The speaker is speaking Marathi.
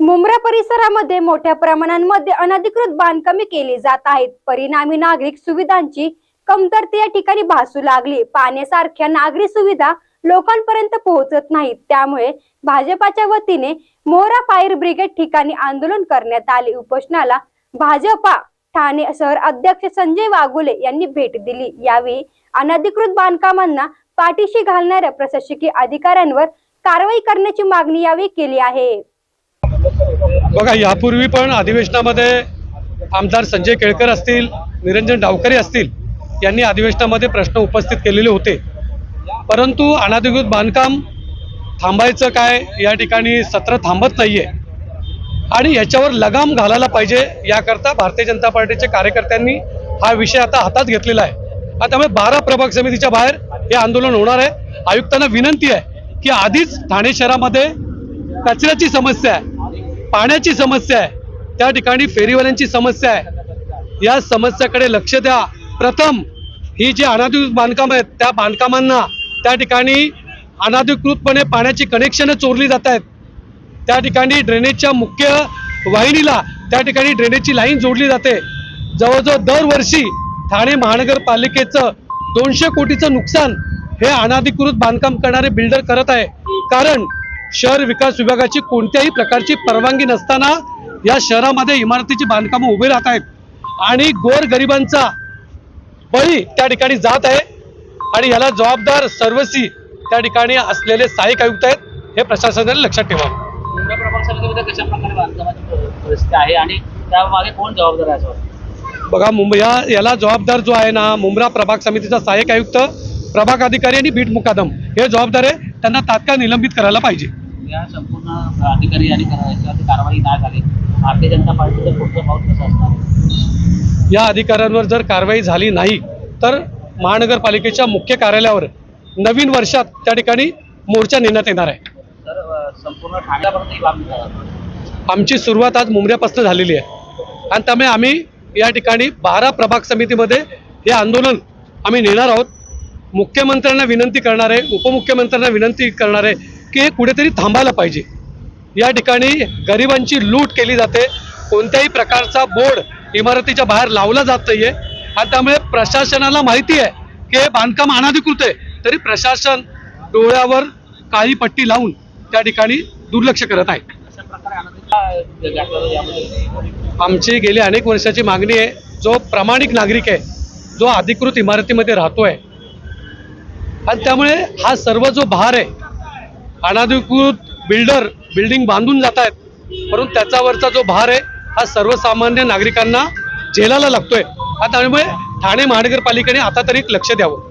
मुंब्रा परिसरामध्ये मोठ्या प्रमाणांमध्ये अनधिकृत बांधकामे केली जात आहेत. परिणामी नागरिक सुविधांची कमतरता या ठिकाणी भासू लागली. पाण्यासारख्या नागरी सुविधा लोकांपर्यंत पोहोचत नाहीत. त्यामुळे भाजपाच्या वतीने मोहरा फायर ब्रिगेड ठिकाणी आंदोलन करण्यात आले. उपोषणाला भाजपा ठाणे शहर अध्यक्ष संजय वाघुले यांनी भेट दिली. यावेळी अनधिकृत बांधकामांना पाठीशी घालणाऱ्या प्रशासकीय अधिकाऱ्यांवर कारवाई करण्याची मागणी यावेळी केली आहे. बघा यापूर्वी पण अधिवेशनामध्ये आमदार संजय केळकर असतील निरंजन डावकरे असतील यांनी अधिवेशनामध्ये प्रश्न उपस्थित केलेले होते. परंतु अनाधिकृत बांधकाम थांबायचं काय? या ठिकाणी सत्र थांबत नाहीये. आणि याच्यावर लगाम घालायला पाहिजे याकरता भारतीय जनता पार्टीच्या कार्यकर्त्यांनी हा विषय आता हातात घेतलेला आहे. आणि त्यामुळे बारा प्रभाग समितीच्या बाहेर हे आंदोलन होणार आहे. आयुक्तांना विनंती आहे की आधीच ठाणे शहरामध्ये कचऱ्याची समस्या आहे. पाण्याची समस्या आहे. त्या ठिकाणी फेरीवाल्यांची समस्या आहे. या समस्याकडे लक्ष द्या. प्रथम ही जी अनाधिकृत बांधकाम आहेत त्या बांधकामांना त्या ठिकाणी अनाधिकृतपणे पाण्याची कनेक्शन चोरली जात आहेत. त्या ठिकाणी ड्रेनेजच्या मुख्य वाहिनीला त्या ठिकाणी ड्रेनेजची लाईन जोडली जाते. जवळजवळ दरवर्षी ठाणे महानगरपालिकेचं दोनशे कोटीचं नुकसान हे अनाधिकृत बांधकाम करणारे बिल्डर करत आहे. कारण शहर विकास विभागाची कोणत्याही प्रकारची परवानगी नसताना या शहरामध्ये इमारतीची बांधकामं उभी राहत आहेत. आणि गोर गरिबांचा बळी त्या ठिकाणी जात आहे. आणि याला जबाबदार सर्वस्वी त्या ठिकाणी असलेले सहाय्यक आयुक्त आहेत. हे प्रशासनाने लक्षात ठेवावं मुंबई प्रभाग समितीमध्ये कशा प्रकारे बांधकामाची प- परिस्थिती आहे आणि त्यामागे कोण जबाबदार आहे असं वाटतं? बघा मुंबई या याला जबाबदार जो आहे ना मुंब्रा प्रभाग समितीचा सहाय्यक आयुक्त प्रभाग अधिकारी आणि बीट मुकादम. हे जबाबदार आहे. त्यांना तात्काळ निलंबित करायला पाहिजे. या संपूर्ण अधिकारी आणि कारवाई नाही झाली? भारतीय जनता पार्टीचं पुढचं पाऊल कसं असणार? या अधिकाऱ्यांवर जर कारवाई झाली नाही तर महानगरपालिकेच्या मुख्य कार्यालयावर नवीन वर्षात त्या ठिकाणी मोर्चा नेण्यात येणार आहे. संपूर्ण ठाण्यापर्यंत. आमची सुरुवात आज मुंबऱ्यापासून झालेली आहे. आणि त्यामुळे आम्ही या ठिकाणी बारा प्रभाग समितीमध्ये हे आंदोलन आम्ही नेणार आहोत. मुख्यमंत्र्यांना विनंती करणार आहे उपमुख्यमंत्र्यांना विनंती करणार आहे की हे कुठेतरी थांबायला पाहिजे. या ठिकाणी गरिबांची लूट केली जाते. कोणत्याही प्रकारचा बोर्ड इमारतीच्या बाहेर लावला जात नाहीये. आणि त्यामुळे प्रशासनाला माहिती आहे की हे बांधकाम अनाधिकृत आहे. तरी प्रशासन डोळ्यावर काळी पट्टी लावून त्या ठिकाणी दुर्लक्ष करत आहे. आमची गेली अनेक वर्षाची मागणी आहे. जो प्रामाणिक नागरिक आहे जो अधिकृत इमारतीमध्ये राहतोय आणि त्यामुळे हा सर्व जो भार आहे अनाधिकृत बिल्डर बिल्डिंग बांधून जात आहेत परंतु त्याच्यावरचा जो भार आहे हा सर्वसामान्य नागरिकांना झेलायला लागतोय. त्यामुळे ठाणे महानगरपालिकेने आता तरी लक्ष द्यावं.